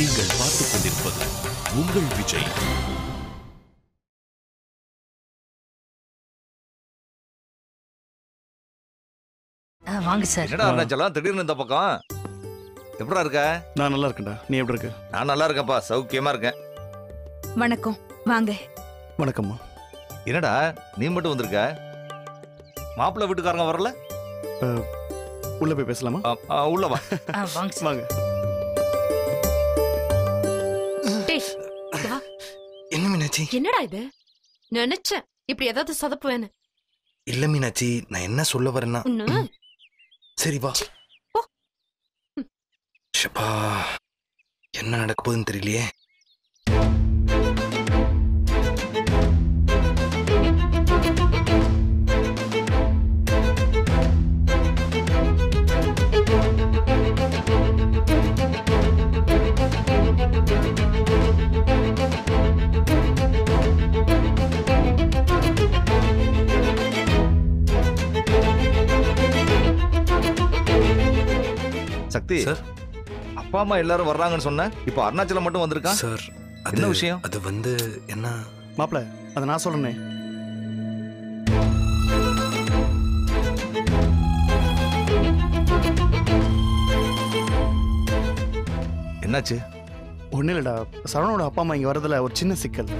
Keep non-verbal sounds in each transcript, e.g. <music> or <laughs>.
நீங்கள் பார்த்துக் கொண்டிருப்பது உங்கள் விஜய். வாங்க சார். என்னடா அருணாச்சலம் திடீர்னு இந்த பக்கம். எப்படா இருக்க? நான் நல்லா இருக்கேன்டா. நீ எப்படி இருக்க? நான் நல்லா இருக்கேன்ப்பா. சௌக்கியமா இருக்கேன். வணக்கம். வாங்க. வணக்கம்மா. என்னடா? நீ மட்டும் வந்திருக்க? மாப்பிள்ளை வீட்டுக்காரங்க வரல? உள்ள போய் பேசலாமா? உள்ள வா. வாங்க வாங்க. மீனாட்சி. என்னடா இது? நினைச்சேன். இப்படி ஏதாவது சொதப்புவேன்னு இல்ல மீனாட்சி நான் என்ன சொல்ல வரேன்னா ஒண்ணு. சரி வா. போ. ஷப்பா என்ன நடக்க போகுதுன்னு தெரியலையே. சக்தி சார். அப்பா அம்மா எல்லாரும் வர்றாங்கன்னு சொன்ன இப்போ அருணாச்சலம் மட்டும் வந்திருக்கான் சார் என்ன விஷயம்? அது வந்து என்ன? மாப்பிள அதை நான் சொல்றேனே. என்னாச்சு? ஒன்றும் இல்லைடா. சரவணோட அப்பா அம்மா இங்கே வரதுல ஒரு சின்ன சிக்கல்.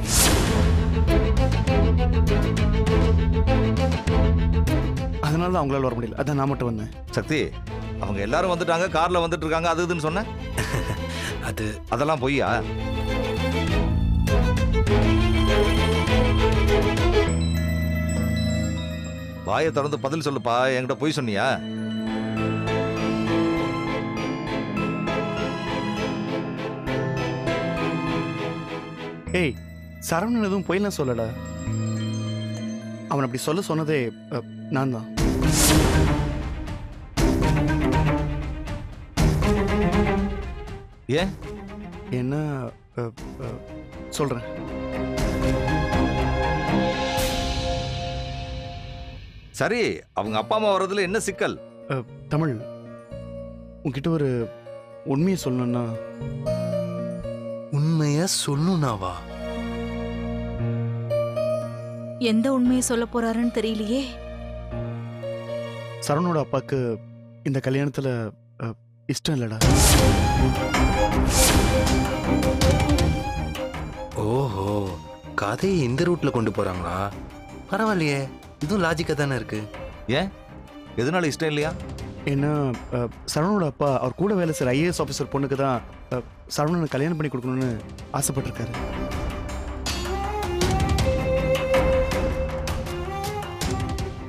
அதனால தான் அவங்களால வர முடியல. அதான் நான் மட்டும் வந்தேன். சக்தி அவங்க எல்லாரும் வந்துட்டாங்க கார்ல வந்துட்டு இருக்காங்க அது இதுன்னு சொன்ன <laughs> அது அதெல்லாம் பொய்யா? வாயை திறந்து பதில் சொல்லுப்பா என்கிட்ட பொய் சொன்னியா? ஏய் சரவணன் எதுவும் பொய்லாம் சொல்லடா அவன் அப்படி சொல்ல சொன்னதே நான் தான் ஏன்? என்ன சொல்றேன். சரி அவங்க அப்பா அம்மா வர்றதுல என்ன சிக்கல்? தமிழ் உன்கிட்ட ஒரு உண்மையை சொல்லணும்னா? உண்மைய சொல்லணும்னாவா? எந்த உண்மையை சொல்ல போறாருன்னு தெரியலையே. சரவணோட அப்பாவுக்கு இந்த கல்யாணத்துல இஷ்டம் இல்லடா ஓஹோ கதையை இந்த ரூட்ல கொண்டு போறாங்களா? பரவாயில்லையே இதுவும் லாஜிக்கா தானே இருக்கு. எதனால இஷ்டம் இல்லையா? ஏன்னா அ, சரவணோட அப்பா அவர் கூட வேலை செய்கிற ஐஏஎஸ் ஆஃபீஸர் பொண்ணுக்கு தான் அ, சரவணனை கல்யாணம் பண்ணி கொடுக்கணும்னு ஆசைப்பட்டிருக்காரு.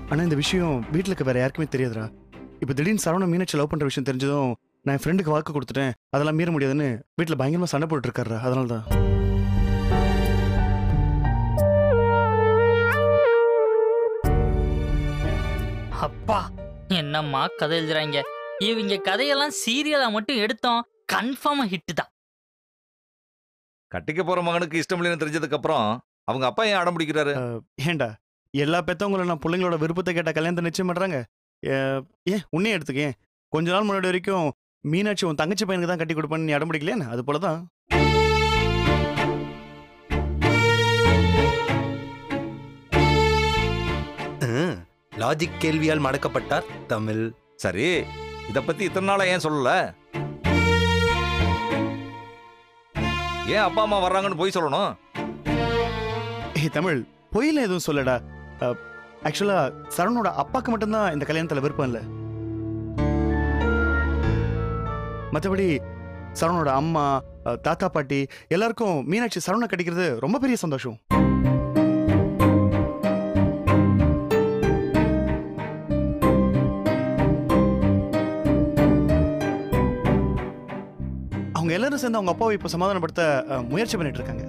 ஆனால் இந்த விஷயம் வீட்டில் இருக்க வேற யாருக்குமே தெரியாதுடா. இப்போ திடீர்னு சரவணன் மீனாட்சி லவ் பண்ணுற விஷயம் தெரிஞ்சதும் நான் என் ஃப்ரெண்டுக்கு வாக்கு கொடுத்துட்டேன். அதெல்லாம் மீற முடியாதுன்னு வீட்டில் பயங்கரமாக சண்டை போட்டுட்டு இருக்காருடா அதனால தான் அப்பா என்னம்மா கதை எழுதுறாங்க? இவங்க கதையெல்லாம் சீரியலா மட்டும் எடுத்தோம். கன்ஃபார்மா ஹிட் தான். கட்டிக்க போற மகனுக்கு இஷ்டம் இல்லைன்னு தெரிஞ்சதுக்கு அப்புறம் அவங்க அப்பா ஏன் அடம் பிடிக்கிறாரு? ஏன்டா எல்லா பெத்தவங்களும் நான் பிள்ளைங்களோட விருப்பத்தை கேட்ட கல்யாணத்தை நிச்சயம் பண்றாங்க? ஏ- ஏன்? உன்னே எடுத்துக்க ஏன்? கொஞ்ச நாள் முன்னாடி வரைக்கும் மீனாட்சி உன் தங்கச்சி பையனுக்கு தான் கட்டி கொடுப்பேன்னு நீ அடம் பிடிக்கலையா அது போல தான் லாஜிக் கேள்வியால் மடக்கப்பட்டார் தமிழ். சரி இத பத்தி இத்தனை நாளா ஏன் சொல்லல? ஏன் அப்பா அம்மா வர்றாங்கன்னு போய் சொல்லணும்? ஏய் தமிழ் பொய்யில எதுவும் சொல்லடா ஆக்சுவலா சரவணோட அப்பாக்கு மட்டும்தான் இந்த கல்யாணத்துல விருப்பம் இல்லை. மற்றபடி சரவணோட அம்மா தாத்தா பாட்டி எல்லாருக்கும் மீனாட்சி சரவணை கிடைக்கிறது ரொம்ப பெரிய சந்தோஷம். அவங்க எல்லாரும் சேர்ந்து அவங்க அப்பாவை இப்போ சமாதானப்படுத்த முயற்சி பண்ணிட்டு இருக்காங்க.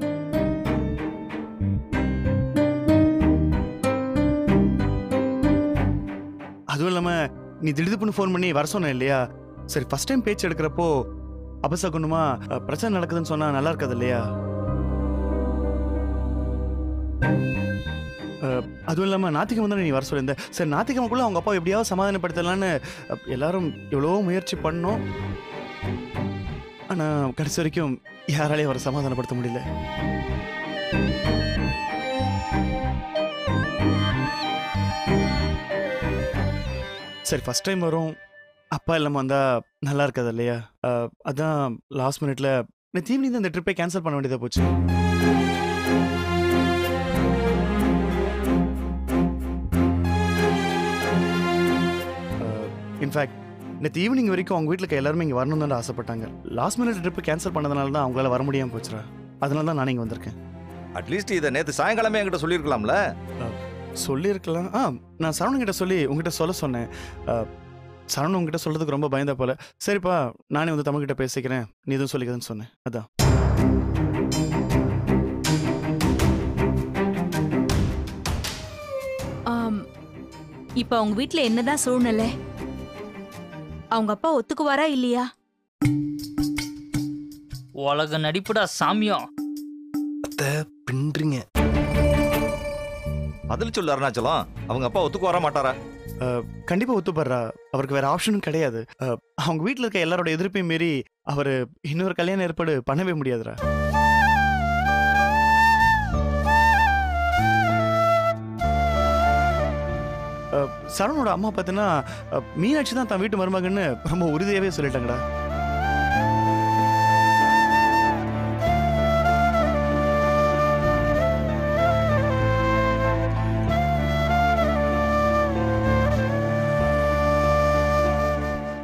அதுவும் இல்லாமல் நீ திடீர்னு ஃபோன் பண்ணி வர சொன்ன இல்லையா? சரி ஃபர்ஸ்ட் டைம் பேச்சு எடுக்கிறப்போ அபசகுணமா பிரச்சனை நடக்குதுன்னு சொன்னா நல்லா இருக்காது இல்லையா? அதுவும் இல்லாமல் நாத்திகம் தானே நீ வர சொல்லியிருந்த. சரி ஞாத்திக்கிழமைக்குள்ள அவங்க அப்பா எப்படியாவது சமாதானப்படுத்தலான்னு எல்லாரும் எவ்வளோ முயற்சி பண்ணோம். ஆனால் கடைசி வரைக்கும் யாராலையும் அவரை சமாதானப்படுத்த முடியல. சரி ஃபஸ்ட் டைம் வரும். அப்பா இல்லாமல் வந்தா நல்லா இருக்காது இல்லையா? அஹ், அதான் லாஸ்ட் மினிட்ல நேற்று ஈவினிங் தான் இந்த ட்ரிப்பை கேன்சல் பண்ண வேண்டியதா போச்சு. இன்ஃபேக்ட் நேற்று ஈவினிங் வரைக்கும் அவங்க வீட்டில் எல்லாருமே இங்கே வரணும் தான் ஆசைப்பட்டாங்க. லாஸ்ட் மினிட் ட்ரிப்பு கேன்சல் பண்ணதுனால தான் அவங்களால வர முடியாமல் போச்சுடா. அதனால தான் நான் இங்கே வந்திருக்கேன். அட்லீஸ்ட் இதை நேத்து சாயங்காலமே என்கிட்ட சொல்லியிருக்கலாம்ல? சொல்லியிருக்கலாம். ஆ நான் சரவணன் கிட்ட சொல்லி உங்ககிட்ட சொல்ல சொன்னேன். அஹ், சரவணன் உங்ககிட்ட சொல்றதுக்கு ரொம்ப பயந்தா போல. சரிப்பா நானே வந்து தமிழ்கிட்ட பேசிக்கிறேன். நீ எதுவும் சொல்லிக்கிறேன்னு சொன்னேன். அதான். இப்ப அவங்க வீட்ல என்னதான் சூழ்நிலை? அவங்க அப்பா ஒத்துக்குவாரா இல்லையா? உலக நடிப்புடா சாமியம். பின்றீங்க பதில் சொல்லு அருணாச்சலம் அவங்க அப்பா ஒத்துக்கு வர மாட்டாரா? கண்டிப்பா ஒத்துப்படுறா. அவருக்கு வேற ஆப்ஷனும் கிடையாது. அவங்க வீட்டில் இருக்க எல்லாரோட எதிர்ப்பையும் மீறி அவர் இன்னொரு கல்யாணம் ஏற்பாடு பண்ணவே முடியாதுடா. சரணோட சரவணோட அம்மா பார்த்தீங்கன்னா மீனாட்சி தான் தன் வீட்டு மருமகன்னு ரொம்ப உறுதியாகவே சொல்லிட்டாங்கடா.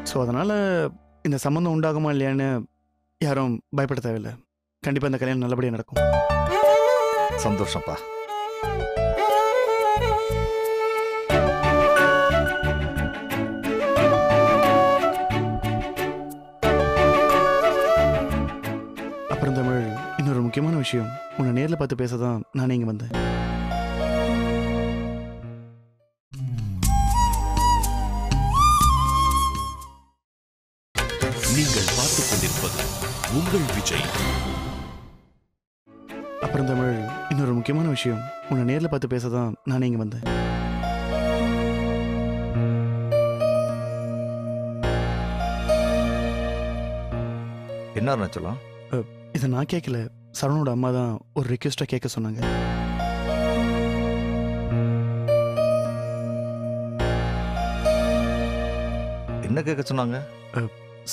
ஸோ அதனால இந்த சம்மந்தம் உண்டாகுமா இல்லையான்னு யாரும் பயப்பட தேவையில்லை. கண்டிப்பாக இந்த கல்யாணம் நல்லபடியாக நடக்கும். சந்தோஷம்ப்பா. அப்புறம் தமிழ் இன்னொரு முக்கியமான விஷயம். உன்னை நேரில் பார்த்து பேச தான் நானே இங்கே வந்தேன். அப்புறம் தமிழ் இன்னொரு முக்கியமான விஷயம். உன்னை நேரில் பார்த்து பேச தான் நானே இங்கே வந்தேன். என்ன அருணாச்சலம்? இதை நான் கேட்கல சரவணோட அம்மா தான் ஒரு ரிக்வெஸ்ட்டாக கேட்க சொன்னாங்க. என்ன கேட்க சொன்னாங்க?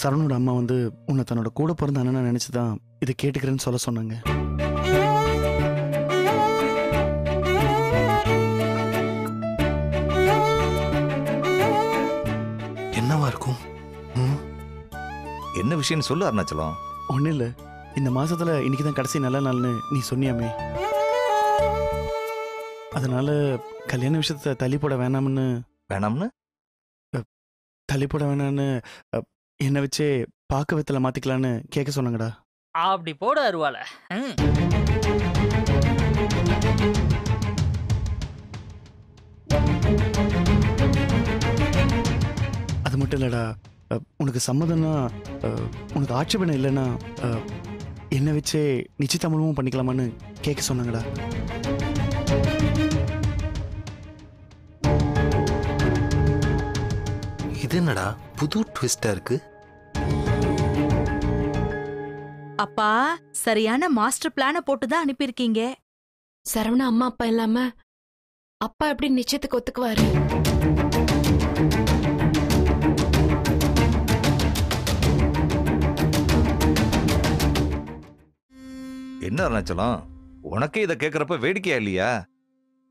சரவணோட அம்மா வந்து உன்னை தன்னோட கூட பிறந்த அண்ணனா நினச்சி தான் இதை கேட்டுக்கிறேன்னு சொல்ல சொன்னாங்க. என்னவா இருக்கும்? ம்? என்ன விஷயம்னு சொல்லு அருணாச்சலம். ஒன்றும் இல்லை. இந்த மாசத்துல இன்னைக்கு தான் கடைசி நல்ல நாள்னு நீ சொன்னியாமே. அதனால கல்யாண விஷயத்த தள்ளி போட வேணாம்னு வேணாம்னு? தள்ளி போட வேணாம்னு என்னை வச்சே பார்க்க வித்தல மாத்திக்கலான்னு கேட்க சொன்னாங்கடா. அப்படி போடு அருவால ம். அது மட்டும் இல்லடா. உனக்கு சம்மதம்னா உனக்கு ஆட்சேபணம் இல்லைன்னா என்னை வச்சே நிச்சயத்தமிழமும் பண்ணிக்கலாமான்னு கேட்க சொன்னாங்கடா. இது என்னடா புது ட்விஸ்டா இருக்கு? அப்பா சரியான மாஸ்டர் பிளான போட்டு தான் அனுப்பியிருக்கீங்க. சரவணா அம்மா அப்பா இல்லாம அப்பா எப்படி நிச்சயத்துக்கு ஒத்துக்குவாரு? என்ன அருணாச்சலம்? உனக்கே இதை கேட்கறப்ப வேடிக்கையா இல்லையா?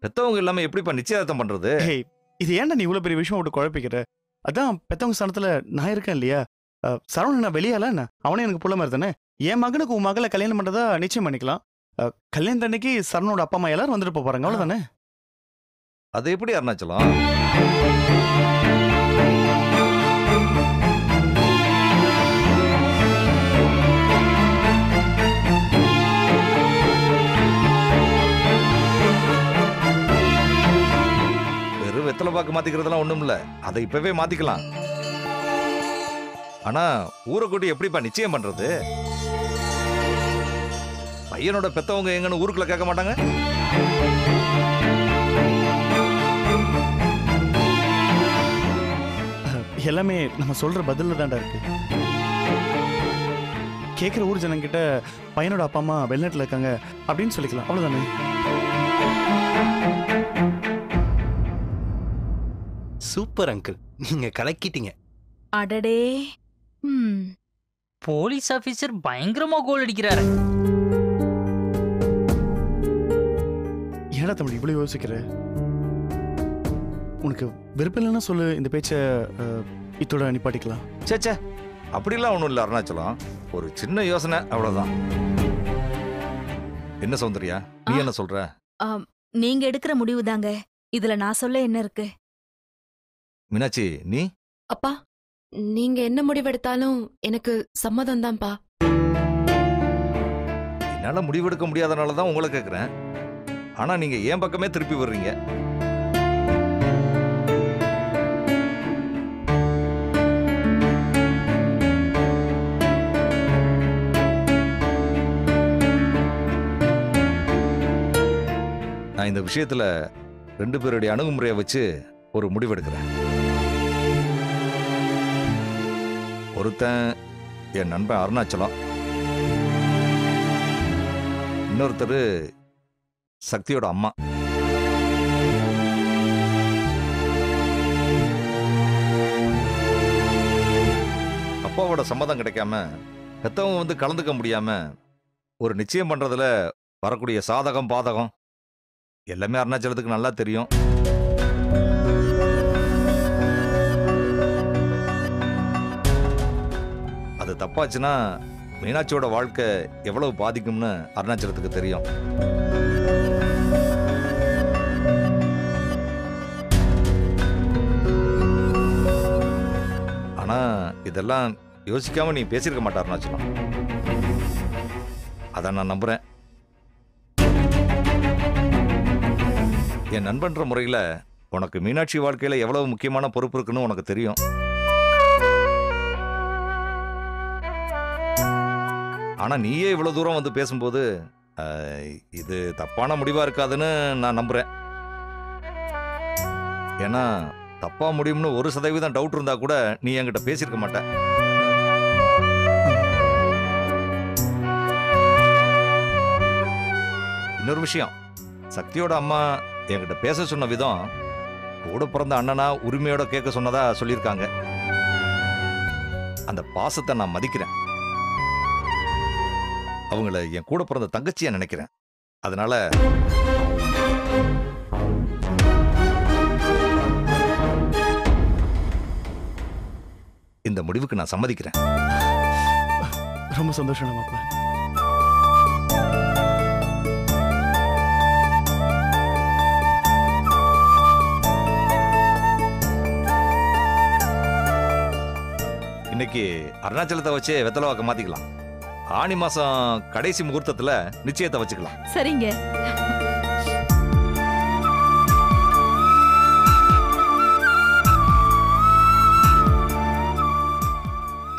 பெத்தவங்க இல்லாம எப்படிப்பா நிச்சயதார்த்தம் பண்றது? ஏய் இது ஏன்டா நீ இவ்வளோ பெரிய விஷயம் விட்டு குழப்பிக்கிற? அதான் பெத்தவங்க ஸ்தானத்துல நான் இருக்கேன் இல்லையா? அ, சரவணன் நான் வெளியால என்ன? அவனே எனக்கு புள்ள மாதிரி தானே? என் மகனுக்கு உன் மகளை கல்யாணம் பண்றதா நிச்சயம் பண்ணிக்கலாம். அ, கல்யாணத்து அன்னைக்கு சரவணோட அப்பா அம்மா எல்லாரும் வந்துட்டு போப் போறாங்க. அவ்வளவுதானே? அது எப்படி அருணாச்சலம்? வெத்தலை பாக்கு மாத்திக்கிறதுலாம் ஒண்ணும் இல்ல அதை இப்பவே மாத்திக்கலாம். ஆனா ஊரை கூட்டி எப்படிப்பா நிச்சயம் பண்றது? பையனோட பெத்தவங்க எங்கன்னு ஊருக்குள்ள கேட்க மாட்டாங்க? எல்லாமே நம்ம சொல்ற பதில்ல தாண்டா இருக்கு. கேட்குற ஊர் ஜனங்கிட்ட பையனோட அப்பா அம்மா வெளிநாட்டில் இருக்காங்க அப்படின்னு சொல்லிக்கலாம். அவ்வளோதானே சூப்பர் அங்கிள். நீங்க கலக்கிட்டீங்க. அடடே. ம். போலீஸ் ஆபீசர் பயங்கரமா கோல் அடிக்கிறாரு. ஏடா தம்பி இவ்வளோ யோசிக்கிற? உனக்கு விருப்பம் இல்லைன்னா சொல்லு இந்த பேச்சை இத்தோட நிப்பாட்டிக்கலாம் ச்சே ச்சே. அப்படிலாம் ஒன்றும் இல்லை அருணாச்சலம். ஒரு சின்ன யோசனை அவ்வளோதான் என்ன சௌந்தர்யா நீ ஆ. என்ன சொல்ற? நீங்க எடுக்கிற முடிவு தாங்க இதுல நான் சொல்ல என்ன இருக்கு? மீனாட்சி நீ? அப்பா நீங்க என்ன முடிவெடுத்தாலும் எனக்கு சம்மதம் தான்ப்பா என்னால முடிவெடுக்க முடியாதனால தான் உங்களை கேட்குறேன் ஆனா நீங்க என் பக்கமே திருப்பி வர்றீங்க நான் இந்த விஷயத்துல ரெண்டு பேருடைய அணுகுமுறையை வச்சு ஒரு முடிவெடுக்கிறேன். ஒருத்தன் என் நண்பன் அருணாச்சலம். இன்னொருத்தர் சக்தியோட அம்மா. அப்பாவோட சம்மதம் கிடைக்காம பெத்தவங்க வந்து கலந்துக்க முடியாம ஒரு நிச்சயம் பண்றதுல வரக்கூடிய சாதகம் பாதகம் எல்லாமே அருணாச்சலத்துக்கு நல்லா தெரியும். அது தப்பாச்சுன்னா மீனாட்சியோட வாழ்க்கை எவ்வளவு பாதிக்கும்னு அருணாச்சலத்துக்கு தெரியும். ஆனா இதெல்லாம் யோசிக்காம நீ பேசியிருக்க மாட்டா அருணாச்சலம். அதான் நான் நம்புறேன். என் நண்பன்ற முறையில் உனக்கு மீனாட்சி வாழ்க்கையில எவ்வளவு முக்கியமான பொறுப்பு இருக்குன்னு உனக்கு தெரியும். ஆனா நீயே இவ்வளவு தூரம் வந்து பேசும்போது அஹ், இது தப்பான முடிவா இருக்காதுன்னு நான் நம்புறேன். ஏன்னா தப்பா முடியும்னு ஒரு சதவீதம் டவுட் இருந்தா கூட நீ என்கிட்ட பேசியிருக்க மாட்ட. இன்னொரு விஷயம். சக்தியோட அம்மா என்கிட்ட பேச சொன்ன விதம் கூட பிறந்த அண்ணனா உரிமையோட கேட்க சொன்னதா சொல்லியிருக்காங்க. அந்த பாசத்தை நான் மதிக்கிறேன். அவங்கள என் கூட பிறந்த தங்கச்சியா நினைக்கிறேன். அதனால இந்த முடிவுக்கு நான் சம்மதிக்கிறேன். ரொம்ப சந்தோஷம் மாப்பிள்ள இன்னைக்கு அருணாச்சலத்தை வச்சே வெத்தலை வாக்க மாத்திக்கலாம். ஆணி மாசம் கடைசி முகூர்த்தத்துல நிச்சயத்தை வச்சுக்கலாம். சரிங்க.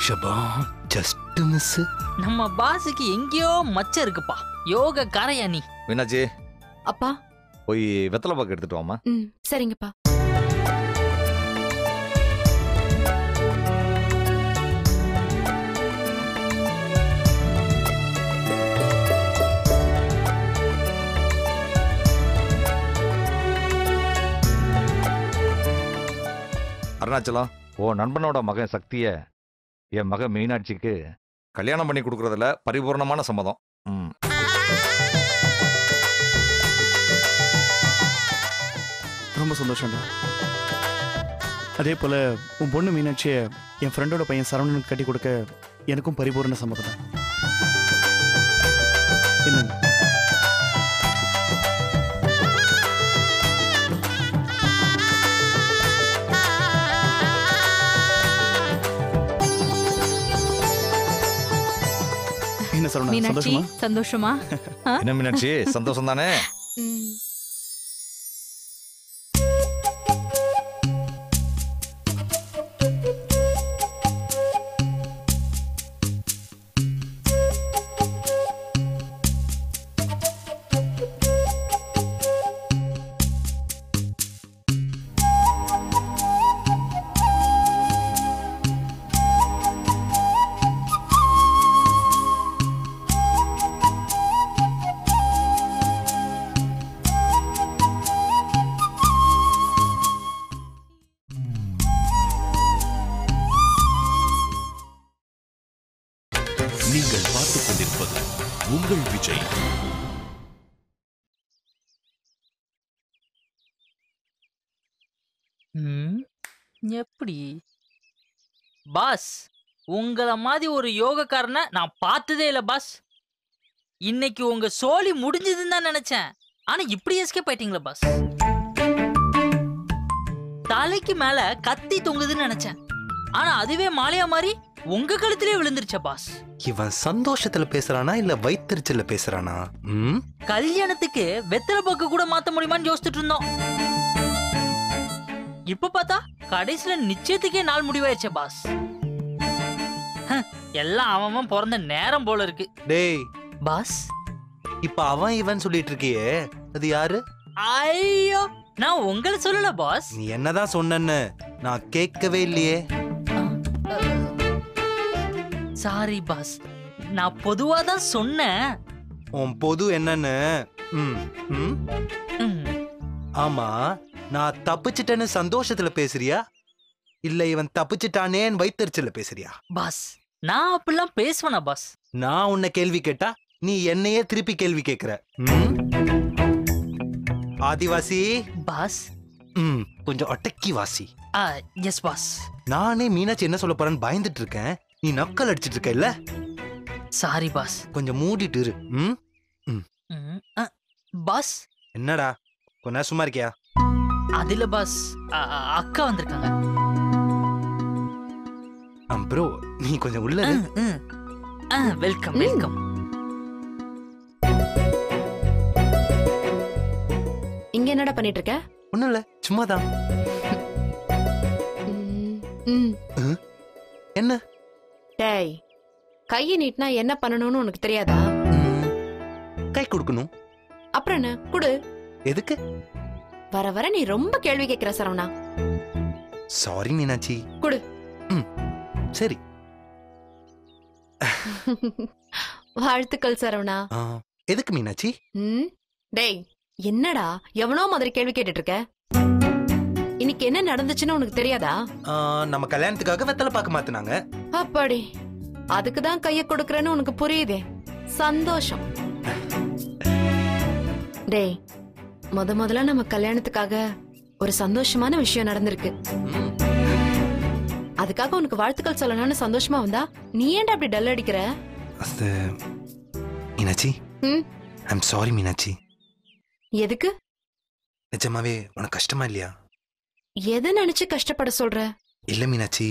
ஷபா ஜஸ்ட் மிஸ் நம்ம பாஸுக்கு எங்கேயோ மச்சம் இருக்குப்பா. யோக காரையா நீ. மீனாட்சி அப்பா. போய் வெத்தலை பாக்கு எடுத்துட்டு வாமா ம் சரிங்கப்பா. அருணாச்சலம் ஓ நண்பனோட மகன் சக்திய என் மகன் மீனாட்சிக்கு கல்யாணம் பண்ணி கொடுக்கறதுல பரிபூர்ணமான சம்மதம். ம். ரொம்ப சந்தோஷம்டா. அதே போல உன் பொண்ணு மீனாட்சியை என் ஃப்ரெண்டோட பையன் சரவணனுக்கு கட்டி கொடுக்க எனக்கும் பரிபூர்ண சம்மதம் தான். என்ன? சரவணா மீனாட்சி சந்தோஷமா? சந்தோஷமா? <laughs> என்ன மீனாட்சி? சந்தோஷம் தானே நீங்கள் பார்த்துக் கொண்டிருப்பது உங்கள் விஜய். ம், எப்படி? பாஸ் உங்களை மாதிரி ஒரு யோகக்காரனை நான் பார்த்ததே இல்லை பாஸ். இன்னைக்கு உங்க சோலி முடிஞ்சதுன்னு தான் நினைச்சேன். ஆனா இப்படி எஸ்கேப் ஆயிட்டீங்களா பாஸ். தலைக்கு மேல கத்தி தொங்குதுன்னு நினைச்சேன். ஆனா அதுவே மாலையா மாதிரி உங்க கழுத்திலே விழுந்துருச்சா பாஸ் இவன் சந்தோஷத்துல பேசுறானா இல்ல வைத்தறிச்சல்ல பேசுறானா? ம்? கல்யாணத்துக்கு வெத்தலை பாக்கு கூட மாத்த முடியுமான்னு யோசிச்சுட்டு இருந்தோம். இப்ப பார்த்தா கடைசியில நிச்சயத்துக்கே நாள் முடிவாயிருச்சே பாஸ் ஹ, எல்லாம் அவன் அவன் பிறந்த நேரம் போல இருக்கு. டேய். பாஸ் இப்ப அவன் இவன் சொல்லிட்டு இருக்கியே அது யாரு? ஐயோ நான் உங்களை சொல்லல பாஸ் நீ என்னதான் சொன்னன்னு நான் கேட்கவே இல்லையே. சாரி பாஸ் நான் பொதுவா தான் சொன்னேன். உன் பொது என்னன்னு? ம் ஆமா நான் தப்பிச்சிட்டேன்னு சந்தோஷத்துல பேசுறியா? இல்ல இவன் தப்பிச்சிட்டானேன்னு வைத்தறிச்சல்ல பேசுறியா? பாஸ் நான் அப்படிலாம் பேசுவேனா பாஸ் நான் உன்னை கேள்வி கேட்டா நீ என்னையே திருப்பி கேள்வி கேக்குற. ம்? ஆதிவாசி? பாஸ் ம் கொஞ்சம் அடக்கி வாசி. எஸ் பாஸ் நானே மீனாட்சி என்ன சொல்ல போறேன்னு பயந்துட்டு இருக்கேன். நீ நக்கல் அடிச்சிட்டு இருக்க இல்ல? சாரி பாஸ் கொஞ்சம் மூடிட்டு இரு. ம்? ம், அ, பாஸ் என்னடா? கொஞ்ச நேரம் சும்மா இருக்கியா? அதுல பாஸ் அ, அ, அக்கா வந்திருக்காங்க. ப்ரோ நீ கொஞ்சம் உள்ள இரு. வெல்கம். வெல்கம் இங்க என்னடா பண்ணிட்டு இருக்க ஒண்ணும் இல்ல சும்மாதான். ம், ம். டேய் கையை நீட்டினா என்ன பண்ணணும்னு உனக்கு தெரியாதா? கை கொடுக்கணும். அப்புறம் என்ன? குடு. எதுக்கு? வர வர நீ ரொம்ப கேள்வி கேட்கிற சரவணா. சாரி மீனாட்சி. குடு. ம். சரி. <laughs> வாழ்த்துக்கள் சரவணா. ஆ, எதுக்கு மீனாட்சி? ம். டேய் என்னடா? எவனோ மாதிரி கேள்வி கேட்டுட்டு இருக்க? இன்னைக்கு என்ன நடந்துச்சுன்னு உனக்கு தெரியாதா? நம்ம கல்யாணத்துக்காக வெத்தலை பார்க்க மாத்தினாங்க. அப்பாடி அதுக்கு தான் கைய கொடுக்கறேன்னு உனக்கு புரியுதே. சந்தோஷம். டேய் முத முதல்ல நம்ம கல்யாணத்துக்காக ஒரு சந்தோஷமான விஷயம் நடந்திருக்கு. அதுக்காக உனக்கு வாழ்த்துக்கள் சொல்லணும்னு சந்தோஷமா வந்தா நீ ஏன்டா அப்படி டல் அடிக்கிற? அது மீனாட்சி. I'm sorry Meenakshi. எதுக்கு? நிஜமாவே உனக்கு கஷ்டமா இல்லையா? எதை நினைச்சு கஷ்டப்பட சொல்ற? இல்ல மீனாட்சி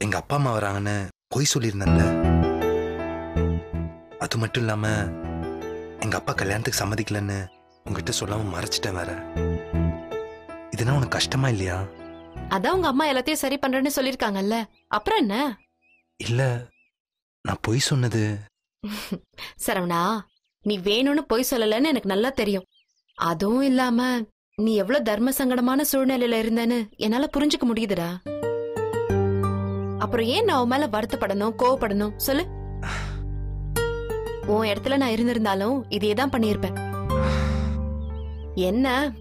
எங்க அப்பா அம்மா வராங்கன்னு பொய் சொல்லியிருந்தேன்ல. அது மட்டும் இல்லாம எங்க அப்பா கல்யாணத்துக்கு சம்மதிக்கலன்னு உங்ககிட்ட சொல்லாம மறைச்சிட்டேன் வேற. இதெல்லாம் உனக்கு கஷ்டமா இல்லையா? அதான் உங்க அம்மா எல்லாத்தையும் சரி பண்றேன்னு சொல்லிருக்காங்கல்ல அப்புறம் என்ன? இல்ல நான் பொய் சொன்னது. <laughs> சரவணா நீ வேணும்னு பொய் சொல்லலன்னு எனக்கு நல்லா தெரியும். அதுவும் இல்லாம நீ எவ்வளவு தர்ம சங்கடமான சூழ்நிலையில இருந்தேன்னு என்னால புரிஞ்சுக்க முடியுதுடா. அப்புறம் ஏன் நான் உன் மேல வருத்தப்படணும் கோவப்படணும்? சொல்லு. உன் இடத்துல நான் இருந்திருந்தாலும் இதே தான் பண்ணியிருப்பேன். என்ன?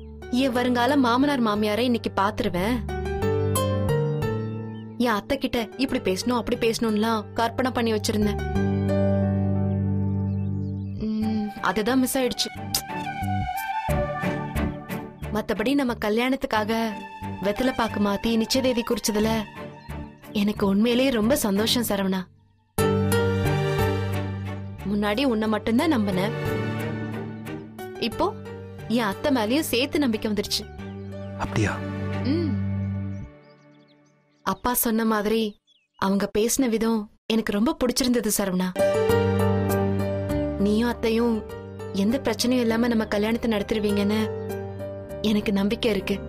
என் வருங்கால மாமனார் மாமியாரை இன்னைக்கு பாத்துருவேன். என் அத்தை கிட்ட இப்படி பேசணும் அப்படி பேசணும்லாம் கற்பனை பண்ணி வச்சிருந்தேன். அதுதான் மிஸ் ஆயிடுச்சு. மத்தபடி நம்ம கல்யாணத்துக்காக வெத்தலை பாக்கு மாத்தி நிச்சய தேதி குறிச்சதுல எனக்கு உண்மையிலேயே ரொம்ப சந்தோஷம் சரவணா. முன்னாடி உன்னை மட்டும்தான் நம்பினேன். இப்போ என் அத்தை மேலயும் சேர்த்து நம்பிக்கை வந்துருச்சு. அப்படியா? ம். அப்பா சொன்ன மாதிரி அவங்க பேசின விதம் எனக்கு ரொம்ப பிடிச்சிருந்தது சரவணா. நீயும் அத்தையும் எந்த பிரச்சனையும் இல்லாம நம்ம கல்யாணத்தை நடத்திடுவீங்கன்னு எனக்கு நம்பிக்கை இருக்கு.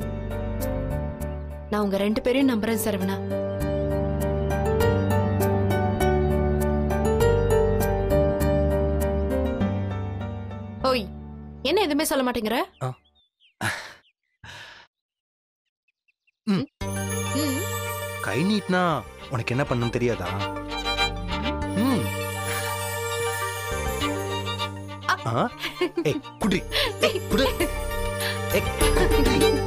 நான் உங்க ரெண்டு பேரையும் நம்புறேன் சரவணா. ஓய் என்ன எதுவுமே சொல்ல மாட்டேங்கிற? <laughs> கை நீட்டினா உனக்கு என்ன பண்ணும் தெரியாதா? குடி. குடு. <laughs> ஏய்,